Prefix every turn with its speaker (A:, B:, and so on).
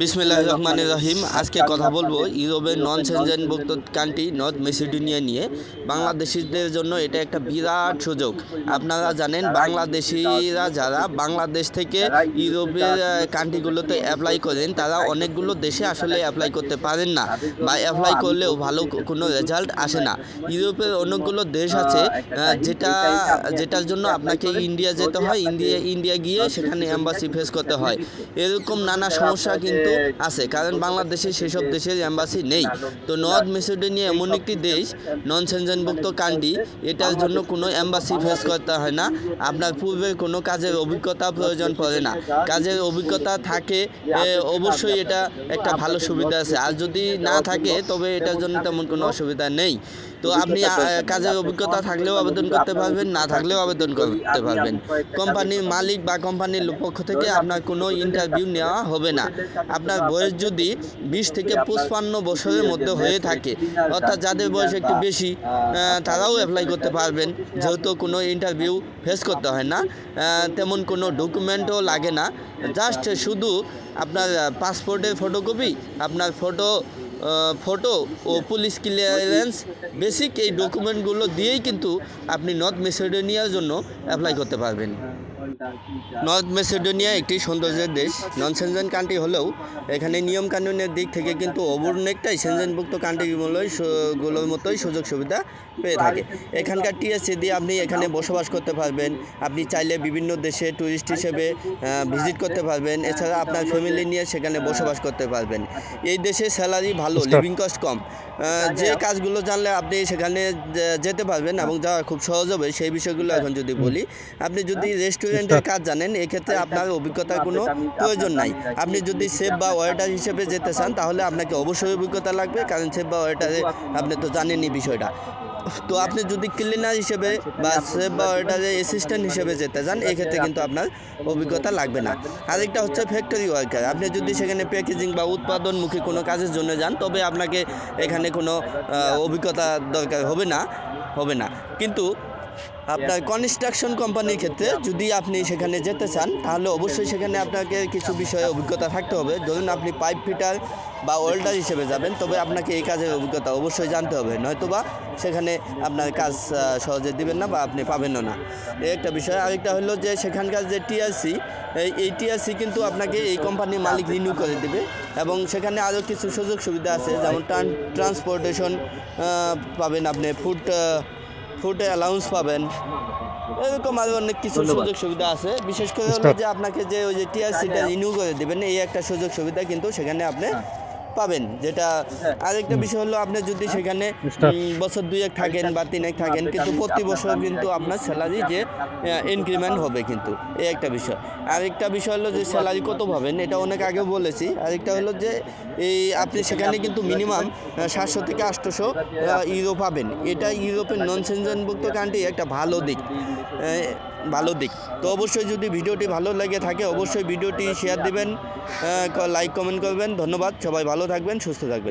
A: বিসমিল্লাহ রহমান রহিম। আজকে কথা বলব ইউরোপের নন সেনজেনভুক্ত কান্ট্রি নর্থ মেসিডোনিয়া নিয়ে। বাংলাদেশিদের জন্য এটা একটা বিরাট সুযোগ। আপনারা জানেন, বাংলাদেশিরা যারা বাংলাদেশ থেকে ইউরোপের কান্ট্রিগুলোতে অ্যাপ্লাই করেন, তারা অনেকগুলো দেশে আসলে অ্যাপ্লাই করতে পারেন না বা অ্যাপ্লাই করলেও ভালো কোনো রেজাল্ট আসে না। ইউরোপের অনেকগুলো দেশ আছে যেটা, যেটার জন্য আপনাকে ইন্ডিয়া যেতে হয়। ইন্ডিয়া ইন্ডিয়া গিয়ে সেখানে অ্যাম্বাসি ফেস করতে হয়। এরকম নানা সমস্যা কিন্তু আছে, কারণ বাংলাদেশে সেসব দেশের অ্যাম্বাসি নেই। তো নর্থ মেসিডোনিয়া এমন একটি দেশ নন সেনজেনভুক্ত কান্ট্রি এটার জন্য কোনো অ্যাম্বাসি ফেস করতে হয় না। আপনার পূর্বে কোনো কাজের অভিজ্ঞতা প্রয়োজন পড়ে না। কাজের অভিজ্ঞতা থাকে অবশ্যই এটা একটা ভালো সুবিধা আছে। আর যদি না থাকে, তবে এটার জন্য তেমন কোনো অসুবিধা নেই। তো আপনি কাজের অভিজ্ঞতা থাকলেও আবেদন করতে পারবেন, না থাকলেও আবেদন করতে পারবেন। কোম্পানির মালিক বা কোম্পানির পক্ষ থেকে আপনার কোনো ইন্টারভিউ নেওয়া হবে না। আপনার বয়স যদি বিশ থেকে পঁচপান্ন বছরের মধ্যে হয়ে থাকে, অর্থাৎ যাদের বয়স একটু বেশি তারাও অ্যাপ্লাই করতে পারবেন। যেহেতু কোনো ইন্টারভিউ ফেস করতে হয় না তেমন কোনো ডকুমেন্টও লাগে না। জাস্ট শুধু আপনার পাসপোর্টের ফটোকপি আপনার ফটো ফটো ও পুলিশ ক্লিয়ারেন্স বেসিক এই ডকুমেন্টগুলো দিয়েই কিন্তু আপনি নর্থ মেসিডোনিয়ার জন্য অ্যাপ্লাই করতে পারবেন। নর্থ মেসিডোনিয়া একটি সৌন্দর্যের দেশ। নন সেনজেন কান্ট্রি হলেও এখানে নিয়ম কানুনের দিক থেকে কিন্তু অনেকটাই সেনজেনভুক্ত কান্ট্রিগুলোই সু- গুলোর মতোই সুযোগ সুবিধা পেয়ে থাকে। এখানকার টিএসসি দিয়ে আপনি এখানে বসবাস করতে পারবেন। আপনি চাইলে বিভিন্ন দেশে ট্যুরিস্ট হিসেবে ভিজিট করতে পারবেন। এছাড়া আপনার ফ্যামিলি নিয়ে সেখানে বসবাস করতে পারবেন। এই দেশে স্যালারি ভালো লিভিং কস্ট কম। যে কাজগুলো জানলে আপনি সেখানে যেতে পারবেন এবং যাওয়া খুব সহজ হবে সেই বিষয়গুলো এখন যদি বলি। আপনি যদি কাজ জানেন এক্ষেত্রে আপনার অভিজ্ঞতার কোনো প্রয়োজন নাই। আপনি যদি সেফ বা ওয়েটার হিসেবে যেতে চান তাহলে আপনাকে অবশ্যই অভিজ্ঞতা লাগবে কারণ সেফ বা ওয়েটারে আপনি তো জানেনই বিষয়টা। তো আপনি যদি ক্লিনার হিসেবে বা সেফ বা ওয়েটারে অ্যাসিস্ট্যান্ট হিসেবে যেতে চান এক্ষেত্রে কিন্তু আপনার অভিজ্ঞতা লাগবে না। আরেকটা হচ্ছে ফ্যাক্টরি ওয়ার্কার আপনি যদি সেখানে প্যাকেজিং বা উৎপাদনমুখী কোনো কাজের জন্য যান তবে আপনাকে এখানে কোনো অভিজ্ঞতা দরকার হবে না হবে না। কিন্তু আপনার কনস্ট্রাকশন কোম্পানির ক্ষেত্রে যদি আপনি সেখানে যেতে চান তাহলে অবশ্যই সেখানে আপনাকে কিছু বিষয়ে অভিজ্ঞতা থাকতে হবে। ধরুন আপনি পাইপ ফিটার বা ওয়েল্ডার হিসেবে যাবেন তবে আপনাকে এই কাজের অভিজ্ঞতা অবশ্যই জানতে হবে। নয়তোবা সেখানে আপনার কাজ সহজে দিবেন না বা আপনি পাবেনও না। এই একটা বিষয়। আরেকটা হলো যে সেখানকার যে টিআরসি এই টিআরসি কিন্তু আপনাকে এই কোম্পানির মালিক রিনিউ করে দিবে এবং সেখানে আরও কিছু সুযোগ সুবিধা আছে যেমন ট্রান্সপোর্টেশন পাবেন আপনি ফুড ফুড অ্যালাউন্স পাবেন। এরকম আরও অনেক কিছু সুযোগ সুবিধা আছে। বিশেষ করে হলো যে আপনাকে যে ওই যে টিআরসিটা রিনিউ করে দেবেন এই একটা সুযোগ সুবিধা কিন্তু সেখানে আপনি পাবেন যেটা আরেকটা বিষয় হলো আপনি যদি সেখানে উম, বছর দুয়েক থাকেন বা তিনেক থাকেন কিন্তু প্রতি বছর কিন্তু আপনার স্যালারি যে ইনক্রিমেন্ট হবে কিন্তু এই একটা বিষয়। আরেকটা বিষয় হলো যে স্যালারি কত পাবেন এটা অনেক আগে বলেছি। আরেকটা হলো যে এই আপনি সেখানে কিন্তু মিনিমাম সাতশো থেকে আটশোশো ইউরো পাবেন। এটা ইউরোপের নন সেনজনভুক্ত কান্ট্রি একটা ভালো দিক। ভালো দিক। তো অবশ্যই যদি ভিডিওটি ভালো লাগে থাকে, অবশ্যই ভিডিওটি শেয়ার দিবেন লাইক কমেন্ট করবেন। ধন্যবাদ, সবাই ভালো থাকবেন, সুস্থ থাকবেন।